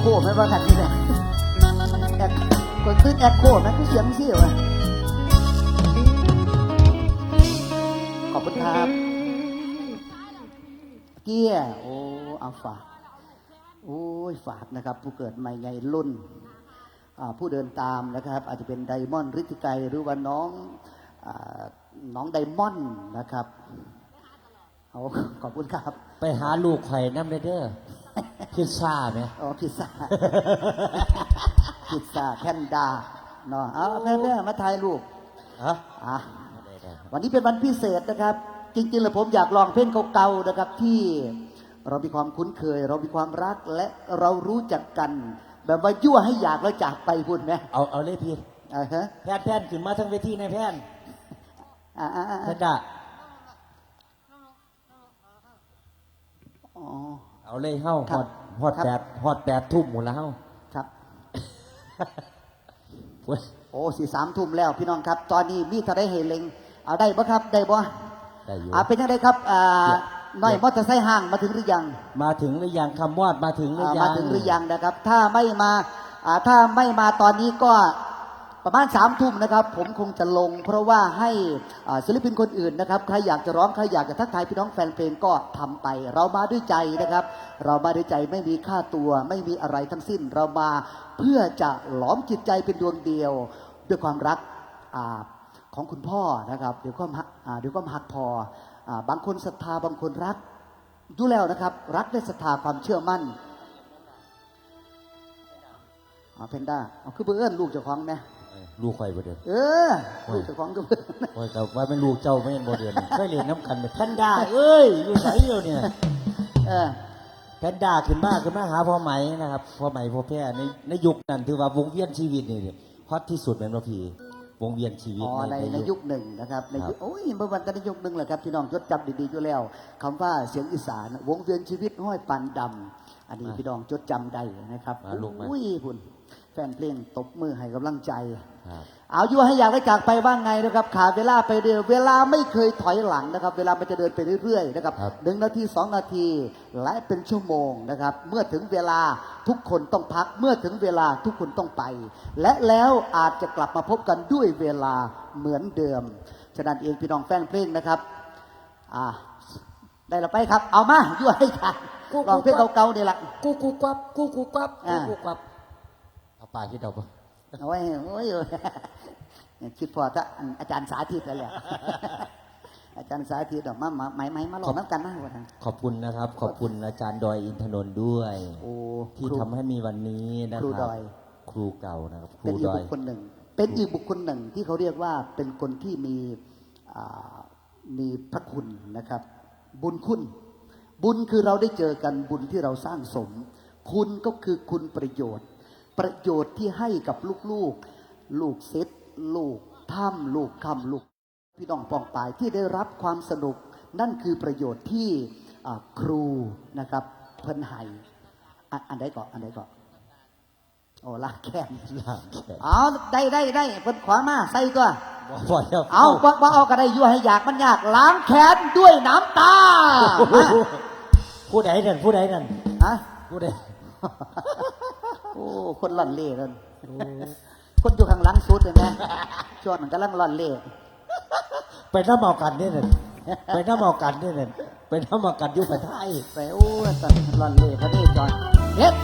โคไหมว่ากันนี่แหละแอคคนขึ้นแอคโคไหมคือเสียงเสียวอะขอบคุณครับเกียร์โอ้เอาฝากโอ้ยฝากนะครับ ผู้เกิดใหม่ไงรุ่นผู้เดินตามนะครับ อาจจะเป็นไดมอนด์ฤทธิไกรหรือว่าน้องอน้องไดมอนด์นะครับเอาขอบคุณครับ ไปหาลูกไข่น้ำเด้อ พิซซ่าไหมอ๋อพิซซ่า พิซซ่าแพนด้าเนาะเอาเพื่อนๆมาถ่ายรูปฮะอะได้ได้ครับวันนี้เป็นวันพิเศษนะครับ จริงๆแล้วผมอยากลองเพลงเก่าๆนะครับที่เรามีความคุ้นเคย เรามีความรักและเรารู้จักกัน แบบว่ายั่วให้อยากแล้วจากไปพูดไหมเอาเอาเลยพี่อ่าฮะแพนแพนขึ้นมาทั้งเวทีในแพนอ่าอ่าอ่าแพนด้าอ๋อเอาเลยเฮ้าครัฮบอด ฮอดครับแปดฮอดแปดทุ่มหมดแล้วเฮ้าครับเว้ยโอ้สี่สามทุ่มแล้วพี่น้องครับ ตอนนี้มีเท่าได้เฮเลงเอาได้บ่ครับได้บ่ได้อยู่อ่าเป็นยังไงครับอ่าเดี๋ยวน้อยมอเตอร์ไซค์ห่างมาถึงหรือยัง มาถึงหรือยังคำวอดมาถึงหรืออ่ายังมาถึงหรือยังนะครับ ถ้าไม่มาอ่าถ้าไม่มาตอนนี้ก็ ประมาณสามทุ่มนะครับ ผมคงจะลง เพราะว่าให้ศิลปินคนอื่นนะครับใครอยากจะร้องใครอยากจะทักทายพี่น้องแฟนเพลงก็ทำไป เรามาด้วยใจนะครับ เรามาด้วยใจไม่มีค่าตัวไม่มีอะไรทั้งสิ้น เรามาเพื่อจะหลอมจิตใจเป็นดวงเดียว ด้วยความรักอของคุณพ่อนะครับเด้วยวามหักอ่าด้วยวามหักพออบางคนศรัทธาบางคนรักดูแล้วนะครับ รักด้วยศรัทธาความเชื่อมั่นอ๋อเพนด้าเอาคือเบอร์เอิญลูกเจ้าของไหม ลูกไข่บ่เดือนเออลูกเจ้าของก็เบอร์โอ้ยแต่ว่าเป็นลูกเจ้าไม่เป็นบ่เดือนเคยเรียนน้ำกันไหมแพนด้าเอ้ยอยู่ไหนอยู่เนี่ยเออแพนด้าขึ้นมาขึ้นมาหาพ่อไหมนะครับพ่อไหมพ่อแพร่ในในยุคนั้นถือว่าวงเวียนชีวิตนี่ฮอตที่สุดเป็นว่าพี่วงเวียนชีวิตอ๋อในในยุคหนึ่งนะครับในยุคครับโอ้ยเมื่อวันกันในยุคหนึ่งแหละครับพี่น้องจดจำดีๆอยู่แล้วคำว่าเสียงอีสานวงเวียนชีวิตห้อยปันดำอันนี้พี่น้องจดจำได้นะครับมาลูกมาอุ้ยคุณ แฟนเพลงตบมือให้กำลังใจครับเอาอยู่ให้อยากได้จากไปบ้างไงนะครับ ขาดเวลาไปเรื่อยเวลาไม่เคยถอยหลังนะครับ เวลามันจะเดินไปเรื่อยๆนะครับครับหนึ่งนาทีสองนาทีและเป็นชั่วโมงนะครับ เมื่อถึงเวลาทุกคนต้องพัก เมื่อถึงเวลาทุกคนต้องไป และแล้วอาจจะกลับมาพบกันด้วยเวลาเหมือนเดิม ฉะนั้นเองพี่น้องแฟนเพลงนะครับอ่าได้และไปครับ เอามาอยู่ให้กันลองเพลงเก่าๆนี่แหละกูกูกวับกูกูกวับกูอ่ากูกวับ เอาปากคิดเอาปะเอาไว้โอ้ยคิดพอถ้าอันอาจารย์สาธิตแล้วแหละอาจารย์สาธิตออกมามาไหมไหมมาลองน้ำกันนะวันนั้นขอบคุณนะครับ ขอบคุณอาจารย์ดอยอินทนนท์ด้วยโอ้ที่ครูทำให้มีวันนี้นะครูครัดบอย ครูเก่านะครับคเป็รูนอีกดอบุยคคลหนึ่ง เป็นอีกบุคคลหนึ่งที่เขาเรียกว่าเป็นคนที่มีอ่ามีพระคุณนะครับ บุญคุณ บุญคือเราได้เจอกันบุญที่เราสร้างสม คุณก็คือคุณประโยชน์ ประโยชน์ที่ให้กับลูกๆ ลูกเซตลูกถ้ำลูกคำลูก พี่น้องปองปายที่ได้รับความสนุกนั่นคือประโยชน์ที่อ่าครูนะครับเพิ่นให้อะอันใดก่อนอันใดก่อนโอ้ลากแค้นหลานแขกเอาได้ได้ได้เพิ่นขวามาใส่ตัวบอกว่าแล้วเอาบ่บ่เอาก็ได้ยั่วให้อยากมันยากล้างแค้นด้วยน้ำตามาผู้ใดนั่นผู้ใดนั่นฮะผู้ใด โอ้คนหล่อนเล่นั่นคนอยู่ข้างหลังสุดเลยนะช่วงนั้นกำลังหล่อนเล่ไปน้ำเมากันนี่นั่นไปน้ำเมากันนี่นั่นไปน้ำเมากันอยุคไทยไปโอ้ยตอนหล่อนเล่เขาได้จอยเฮ็ด